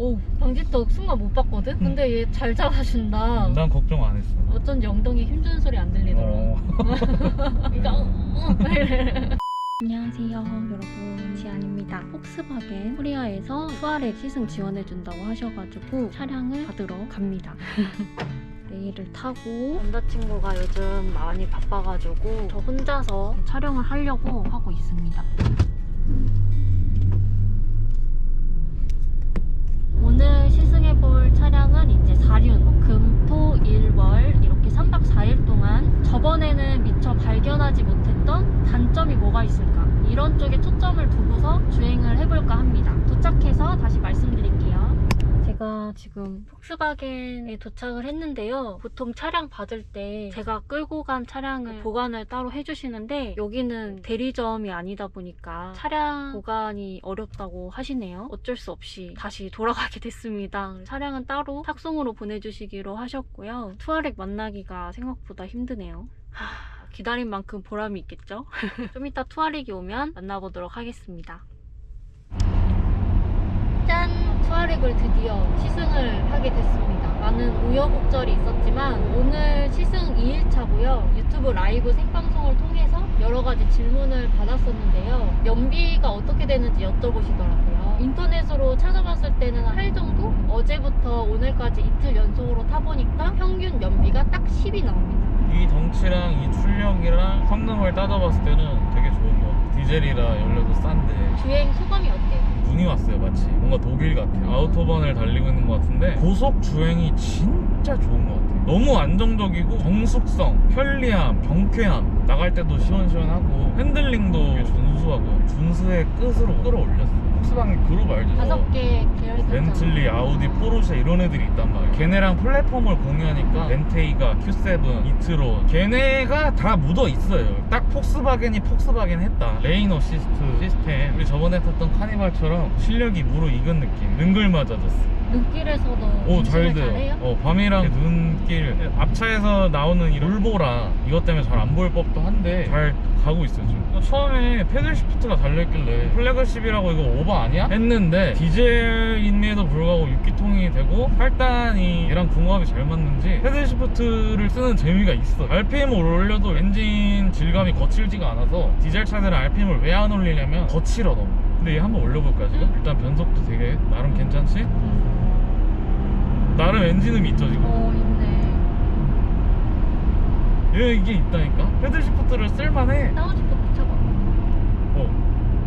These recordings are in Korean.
오 방지턱 순간 못 봤거든? 근데 얘 잘 잡아준다 난 걱정 안 했어. 어쩐지 엉덩이 힘주는 소리 안 들리더라 어. 그러니까 어, 어, 이래. 안녕하세요 여러분 지안입니다 폭스바겐 코리아에서 투아렉 시승 지원해준다고 하셔가지고 차량을 받으러 갑니다 레일을 타고 남자친구가 요즘 많이 바빠가지고 저 혼자서 촬영을 하려고 하고 있습니다 오늘 시승해볼 차량은 이제 사륜 금, 토, 일, 월 이렇게 3박 4일 동안 저번에는 미처 발견하지 못했던 단점이 뭐가 있을까? 이런 쪽에 초점을 두고서 주행을 해볼까 합니다. 도착해서 다시 말씀드릴게요 지금 폭스바겐에 도착을 했는데요. 보통 차량 받을 때 제가 끌고 간 차량을 보관을 따로 해주시는데 여기는 대리점이 아니다 보니까 차량 보관이 어렵다고 하시네요. 어쩔 수 없이 다시 돌아가게 됐습니다. 차량은 따로 탁송으로 보내주시기로 하셨고요. 투아렉 만나기가 생각보다 힘드네요. 하, 기다린 만큼 보람이 있겠죠? 좀 이따 투아렉이 오면 만나보도록 하겠습니다. 짠! 투아렉을 드디어 시승을 하게 됐습니다. 많은 우여곡절이 있었지만 오늘 시승 2일차고요. 유튜브 라이브 생방송을 통해서 여러 가지 질문을 받았었는데요. 연비가 어떻게 되는지 여쭤보시더라고요. 인터넷으로 찾아봤을 때는 8 정도? 어제부터 오늘까지 이틀 연속으로 타보니까 평균 연비가 딱 10이 나옵니다. 이 덩치랑 이 출력이랑 성능을 따져봤을 때는 되게 좋은 거 같아. 디젤이라 연료도 싼데 주행 소감이 어때요? 눈이 왔어요 마치. 뭔가 독일 같아 아우토반을 달리고 있는 것 같은데 고속 주행이 진짜 좋은 것 같아 너무 안정적이고 정숙성 편리함 경쾌함. 나갈 때도 시원시원하고 핸들링도 되게 준수하고 준수의 끝으로 끌어올렸어 폭스바겐 그룹 알죠? 다섯 개 계열사 벤틀리, 아우디, 포르쉐 이런 애들이 있단 말이야. 걔네랑 플랫폼을 공유하니까 벤테이가, Q7, 이트로 걔네가 다 묻어 있어요. 딱 폭스바겐이 폭스바겐 했다. 레인 어시스트 시스템. 우리 저번에 탔던 카니발처럼 실력이 무르익은 느낌. 능글맞아졌어. 눈길에서도 오, 잘 돼요. 잘해요? 어, 밤이랑 눈길, 앞차에서 나오는 이 울보라 이것 때문에 잘 안 보일 법도 한데 잘 가고 있어요, 지금. 처음에 패들 시프트가 달려있길래 플래그십이라고 이거 오버 아니야? 했는데 디젤임에도 불구하고 6기통이 되고 8단이 얘랑 궁합이 잘 맞는지 패들 시프트를 쓰는 재미가 있어. RPM을 올려도 엔진 질감이 거칠지가 않아서 디젤 차들은 RPM을 왜 안 올리냐면 거칠어 너무. 근데 얘 한번 올려볼까 지금? 일단 변속도 되게 나름 괜찮지? 나름 엔진음이 있죠 지금 어 얘 이게 있다니까? 패들 시프트를 쓸만해? 다운 시프트 차가 어.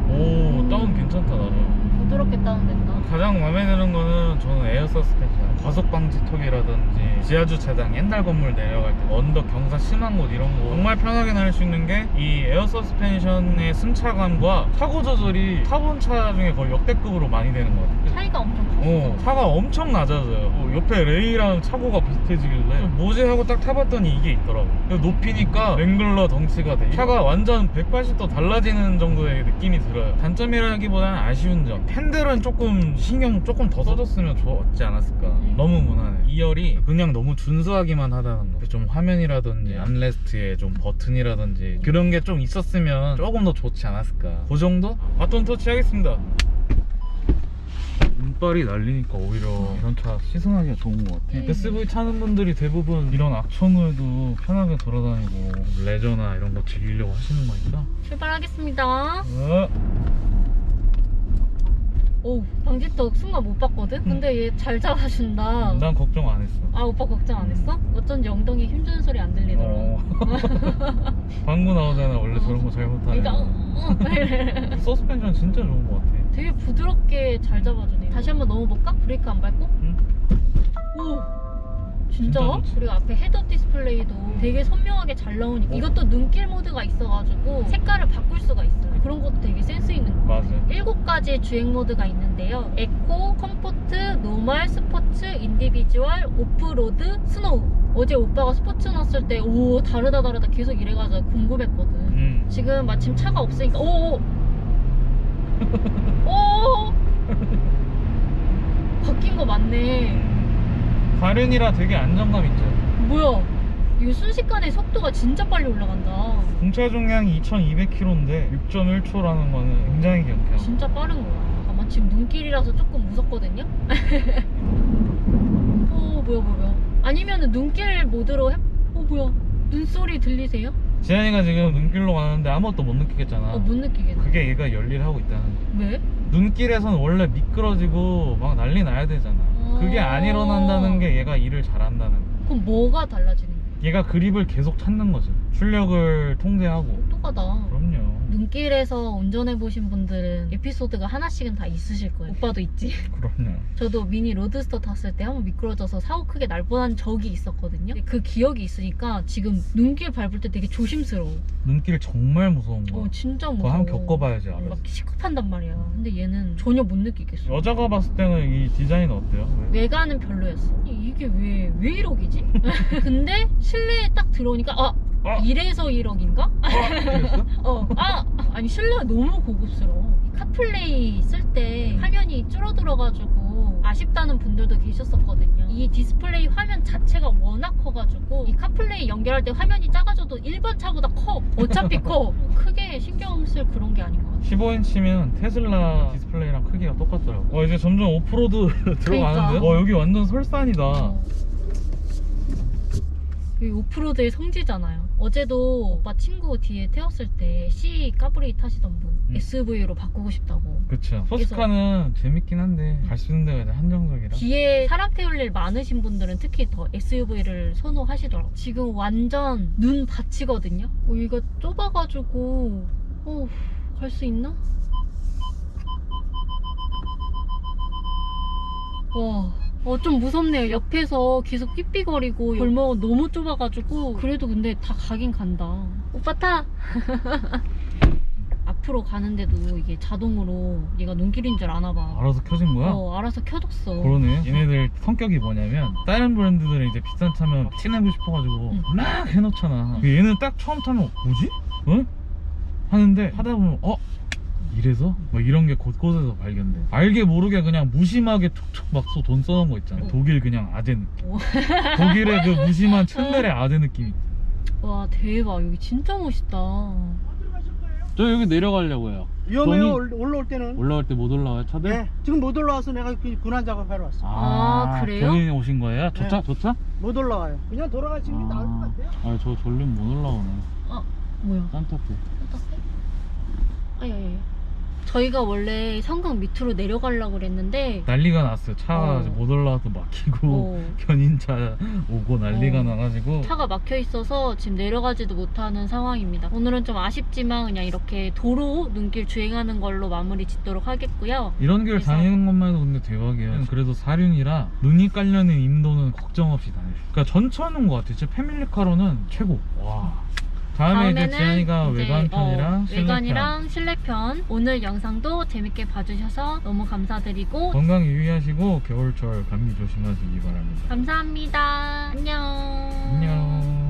오 다운 괜찮다 음, 부드럽게 다운된다. 가장 마음에 드는 거는 저는 에어 서스펜션 과속 방지 턱이라든지 지하주 차장 옛날 건물 내려갈 때 언덕 경사 심한 곳 이런 거 정말 편하게 날 수 있는 게 이 에어 서스펜션의 승차감과 사고 조절이 타본 차 중에 거의 역대급으로 많이 되는 것 같아요 차이가 엄청 컸어 어, 차가 엄청 낮아져요. 어, 옆에 레이랑 차고가 비슷해지길래 좀 뭐지 하고 딱 타봤더니 이게 있더라고. 그래서 높이니까 랭글러 덩치가 돼. 차가 완전 180도 달라지는 정도의 느낌이 들어요. 단점이라기보다는 아쉬운 점. 핸들은 조금 신경 조금 더 써줬으면 좋았지 않았을까. 음. 너무 무난해. 2열이 그냥 너무 준수하기만 하다는 거. 좀 화면이라든지 암레스트에 좀 버튼이라든지 그런 게 좀 있었으면 조금 더 좋지 않았을까. 그 정도? 바톤 터치 하겠습니다. 운빨이 날리니까 오히려 이런 차 시승하기가 좋은 것 같아. 음. SUV 타는 분들이 대부분 이런 악천후에도 편하게 돌아다니고 레저나 이런 거 즐기려고 하시는 거니까. 출발하겠습니다 어? 오 방지턱 순간 못 봤거든? 근데 얘 잘 잡아준다 난 걱정 안 했어. 아 오빠 걱정 안 했어? 어쩐지 엉덩이 힘주는 소리 안 들리더라 어. 방구 나오잖아. 원래 저런 거 잘못하면. 그러니까 어, 어, 이래. 서스펜션 진짜 좋은 것 같아. 되게 부드럽게 잘 잡아주네 다시 한번 넘어볼까? 브레이크 안 밟고? 응? 오 진짜? 진짜 좋지. 그리고 앞에 헤드업 디스플레이도 되게 선명하게 잘 나오니까 어. 이것도 눈길 모드가 있어가지고 색깔을 바꿀 수가 있어요 그런 것도 되게 센스 있는 거 맞아. 7가지 주행 모드가 있는데요. 에코, 컴포트, 노멀, 스포츠, 인디비주얼, 오프로드, 스노우. 어제 오빠가 스포츠 넣었을 때, 오, 다르다, 다르다 계속 이래가지고 궁금했거든. 음. 지금 마침 차가 없으니까, 오! 오! 오! 바뀐 거 맞네. 가륜이라 되게 안정감 있죠. 뭐야? 이거 순식간에 속도가 진짜 빨리 올라간다. 공차 중량이 2200km인데 6.1초라는 거는 굉장히 경쾌하고 진짜 빠른 거야. 잠깐만, 지금 눈길이라서 조금 무섭거든요. 오 뭐야 뭐야 뭐야. 아니면은 눈길 모드로 해. 오 뭐야. 눈소리 들리세요? 지한이가 지금 눈길로 가는데 아무것도 못 느끼겠잖아 어 못 느끼겠네. 그게 얘가 열일하고 있다는 거 왜? 눈길에서는 원래 미끄러지고 막 난리 나야 되잖아 그게 안 일어난다는 게 얘가 일을 잘한다는 거 그럼 뭐가 달라지는 거야? 얘가 그립을 계속 찾는 거지 출력을 통제하고 똑같다. 그럼요 눈길에서 운전해 보신 분들은 에피소드가 하나씩은 다 있으실 거예요. 오빠도 있지. 그럼요 저도 미니 로드스터 탔을 때 한번 미끄러져서 사고 크게 날 뻔한 적이 있었거든요. 그 기억이 있으니까 지금 눈길 밟을 때 되게 조심스러워. 눈길 정말 무서운 거야 어 진짜 그거 무서워. 한번 겪어봐야지 알아 막 시급한단 말이야. 근데 얘는 전혀 못 느끼겠어. 여자가 봤을 때는 이 디자인은 어때요? 왜? 외관은 별로였어. 이게 왜, 왜 1억이지? 근데 실내에 딱 들어오니까, 아! 아! 이래서 1억인가? 아! 이랬어? 어, 아! 아니, 실내가 너무 고급스러워. 이 카플레이 쓸 때 화면이 줄어들어가지고 아쉽다는 분들도 계셨었거든요. 이 디스플레이 화면 자체가 워낙 커가지고 이 카플레이 연결할 때 화면이 작아져도 일반 차보다 커. 어차피 커. 크게 신경 쓸 그런 게 아닌 것 같아. 15인치면 테슬라 디스플레이랑 크기가 똑같더라고 어 이제 점점 오프로드 들어가는데? 그러니까. 어 여기 완전 설산이다 어. 여기 오프로드의 성지잖아요. 어제도 오빠 친구 뒤에 태웠을 때 C 까브리 타시던 분 음. SV로 바꾸고 싶다고. 그쵸 포스카는 재밌긴 한데 갈 수 있는 데가 한정적이라 뒤에 사람 태울 일 많으신 분들은 특히 더 SUV를 선호하시더라고. 지금 완전 눈 받치거든요. 어, 여기가 좁아가지고 어, 갈 수 있나? 와. 어, 좀 무섭네요. 옆에서 계속 삐삐거리고 골목은 너무 좁아가지고 그래도 근데 다 가긴 간다. 오빠 타! 앞으로 가는데도 이게 자동으로 얘가 눈길인 줄 아나 봐. 알아서 켜진 거야? 어, 알아서 켜줬어. 그러네 얘네들 성격이 뭐냐면 다른 브랜드들은 이제 비싼 차면 막 티내고 싶어가지고 응. 막 해놓잖아 얘는 딱 처음 타면 뭐지? 응? 하는데 하다 보면 어? 이래서? 뭐 이런 게 곳곳에서 발견돼 알게 모르게 그냥 무심하게 툭툭 막써돈 써놓은 거 있잖아 어. 독일 그냥 아재 느낌 어. 독일의 그 무심한 츤데레 아재 느낌 와, 대박. 여기 진짜 멋있다. 저 여기 내려가려고요 위험해요 돈이- 올- 올라올 때는 올라갈 때 못 올라와요 차들? 네 지금 못 올라와서 내가 그 군환 작업하러 왔어 아, 그래요? 본인이 오신 거예요? 저 네. 차? 저 차? 못 올라와요 그냥 돌아가시는 게 나을 것 같아요 아, 저 졸리면 못 올라오네 뭐야? 딴타프 아야야야. 저희가 원래 성강 밑으로 내려가려고 그랬는데 난리가 났어요. 차가 어. 못 올라와서 막히고 어, 견인차 오고 난리가 어. 나가지고 차가 막혀 있어서 지금 내려가지도 못하는 상황입니다. 오늘은 좀 아쉽지만 그냥 이렇게 도로 눈길 주행하는 걸로 마무리 짓도록 하겠고요. 이런 길 그래서- 다니는 것만 해도 근데 대박이에요. 그래도 사륜이라 눈이 깔려는 임도는 걱정 없이 다닐 수 있어요. 그러니까 전차는 것 같아요. 진짜 패밀리카로는 최고. 와. 다음에 이제 지안이가 이제, 외관편이랑 어, 실내편 외관이랑 실내편 오늘 영상도 재밌게 봐주셔서 너무 감사드리고 건강 유의하시고 겨울철 감기 조심하시기 바랍니다. 감사합니다. 안녕. 안녕.